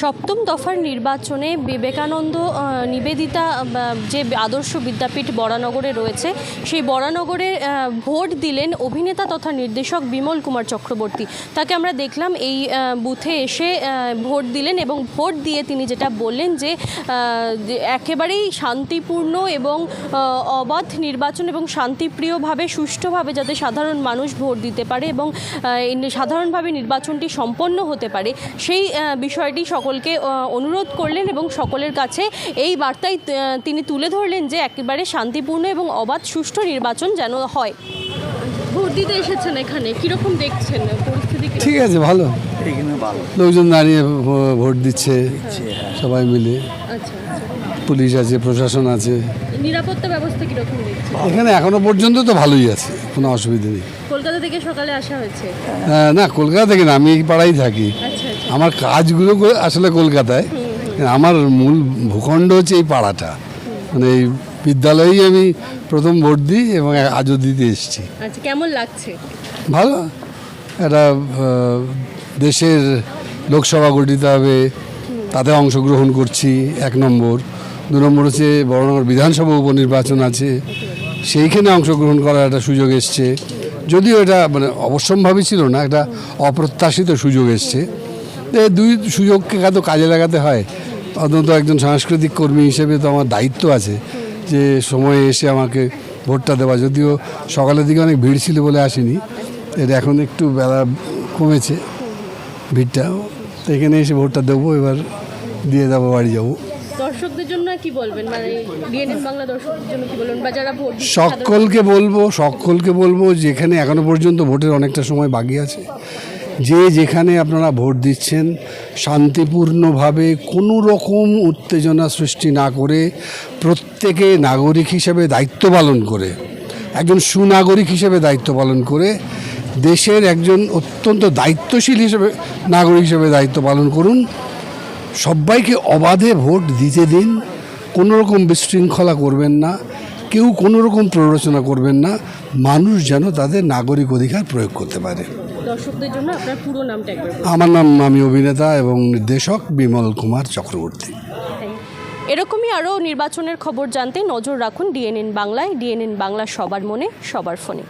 সপ্তম দফার নির্বাচনে বিবেকানন্দ নিবেদিতা যে আদর্শ বিদ্যাপীঠ বরানগরে রয়েছে, সেই বরানগরে ভোট দিলেন অভিনেতা তথা নির্দেশক বিমল কুমার চক্রবর্তী। তাকে আমরা দেখলাম এই বুথে এসে ভোট দিলেন এবং ভোট দিয়ে তিনি যেটা বললেন যে একেবারেই শান্তিপূর্ণ এবং অবাধ নির্বাচন এবং শান্তিপ্রিয়ভাবে, সুষ্ঠুভাবে যাতে সাধারণ মানুষ ভোট দিতে পারে এবং সাধারণভাবে নির্বাচনটি সম্পন্ন হতে পারে, সেই বিষয়টি সকলকে অনুরোধ করলেন এবং সকলের কাছে এই বার্তাই আহ, তিনি তুলে ধরলেন যে একেবারে শান্তিপূর্ণ এবং অবাধ সুষ্ঠু নির্বাচন যেন হয়। ভোট দিতে এসেছেন এখানে কীরকম দেখছেন? পরিস্থিতি ঠিক আছে ভালো। লোকজন দাঁড়িয়ে ভোট দিচ্ছে সবাই মিলে। আচ্ছা পুলিশ আছে প্রশাসন আছে। নিরাপত্তা ব্যবস্থা কীরকম এখানে এখনও পর্যন্ত তো ভালোই আছে কোনো অসুবিধা নেই। কলকাতা থেকে সকালে আসা হয়েছে? না কলকাতা থেকে না আমি এই পাড়াই থাকি। আচ্ছা আচ্ছা। আমার কাজগুলো আসলে কলকাতায়। আমার মূল ভূখণ্ড হচ্ছে এই পাড়াটা। মানে এই বিদ্যালয়েই আমি প্রথম ভোট দিই এবং আজও দিতে এসেছি। আচ্ছা কেমন লাগছে? ভালো। একটা দেশের লোকসভা গঠিত হবে তাতে অংশগ্রহণ করছি এক নম্বর। দু নম্বর হচ্ছে বড়নগর বিধানসভা উপনির্বাচন আছে সেইখানে অংশগ্রহণ করার একটা সুযোগ এসছে। যদিও এটা মানে অবশ্যম্ভাবী ছিল না একটা অপ্রত্যাশিত সুযোগ এসছে। দুই সুযোগকে তো কাজে লাগাতে হয়। অন্তত একজন সাংস্কৃতিক কর্মী হিসেবে তো আমার দায়িত্ব আছে যে সময়ে এসে আমাকে ভোটটা দেওয়া। যদিও সকালের দিকে অনেক ভিড় ছিল বলে আসিনি। এটা এখন একটু বেলা কমেছে ভিড়টা। তো এখানে এসে ভোটটা দেবো এবার দিয়ে যাব বাড়ি যাব। দর্শকদের জন্য কি বলবেন? মানে ডিএনএন বাংলা দর্শকদের জন্য কি বলবেন? বা যারা ভোট সকলকে বলব সকলকে বলব যেখানে এখনও পর্যন্ত ভোটের অনেকটা সময় বাকি আছে যে যেখানে আপনারা ভোট দিচ্ছেন, শান্তিপূর্ণভাবে কোনো রকম উত্তেজনা সৃষ্টি না করে প্রত্যেকে নাগরিক হিসেবে দায়িত্ব পালন করে, একজন সুনাগরিক হিসেবে দায়িত্ব পালন করে, দেশের একজন অত্যন্ত দায়িত্বশীল হিসেবে, নাগরিক হিসেবে দায়িত্ব পালন করুন। সবাইকে অবাধে ভোট দিতে দিন কোনো রকম বিশৃঙ্খলা করবেন না। কেউ কোনো রকম প্ররোচনা করবেন না। মানুষ যেন তাদের নাগরিক অধিকার প্রয়োগ করতে পারে। দর্শকদের জন্য আপনার পুরো নামটা একবার আমার নাম আমি অভিনেতা এবং নির্দেশক বিমল কুমার চক্রবর্তী। এরকমই আরও নির্বাচনের খবর জানতে নজর রাখুন ডিএনএন বাংলায়। ডিএনএন বাংলা সবার মনে সবার ফোনে।